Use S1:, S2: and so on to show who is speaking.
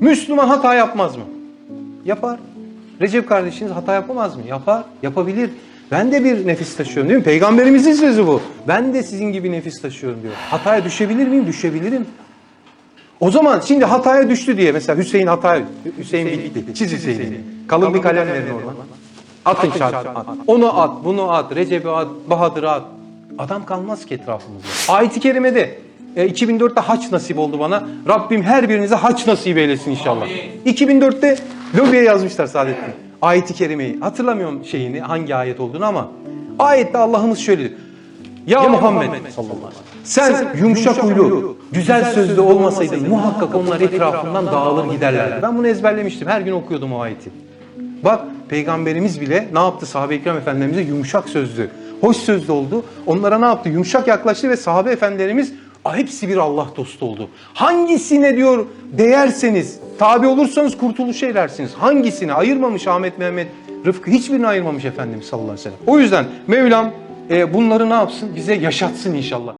S1: Müslüman hata yapmaz mı? Yapar. Recep kardeşiniz hata yapamaz mı? Yapar. Yapabilir. Ben de bir nefis taşıyorum değil mi? Peygamberimizin sözü bu. Ben de sizin gibi nefis taşıyorum diyor. Hataya düşebilir miyim? Düşebilirim. O zaman şimdi hataya düştü diye mesela Hüseyin hataya Hüseyin bitti. Çiz Hüseyin'i. Kalın bir kalem verin oradan. Atın çarpı at. Onu at, bunu at, Recep'i at, Bahadır'ı at. Adam kalmaz ki etrafımızda. Ayet-i Kerime'de e, 2004'te haç nasip oldu bana. Rabbim her birinize haç nasip eylesin inşallah. 2004'te lobiye yazmışlar Saadettin. Ayet-i Kerime'yi. Hatırlamıyorum şeyini, hangi ayet olduğunu ama ayette Allah'ımız şöyle diyor. Ya, Muhammed, sallallahu aleyhi ve sellem, sen yumuşak huylu, güzel sözlü olmasaydın muhakkak onlar etrafından dağılır giderlerdi. Ben bunu ezberlemiştim. Her gün okuyordum o ayeti. Bak peygamberimiz bile ne yaptı sahabe-i kiram efendilerimize yumuşak sözlü, hoş sözlü oldu. Onlara ne yaptı? Yumuşak yaklaştı ve sahabe efendilerimiz "Aa, hepsi bir Allah dostu oldu. Hangisine diyor değerseniz, tabi olursanız kurtuluşa erersiniz. Hangisine ayırmamış Ahmet Mehmet Rıfkı hiçbirini ayırmamış Efendimiz sallallahu aleyhi ve sellem. O yüzden Mevlam e, bunları ne yapsın? Bize yaşatsın inşallah.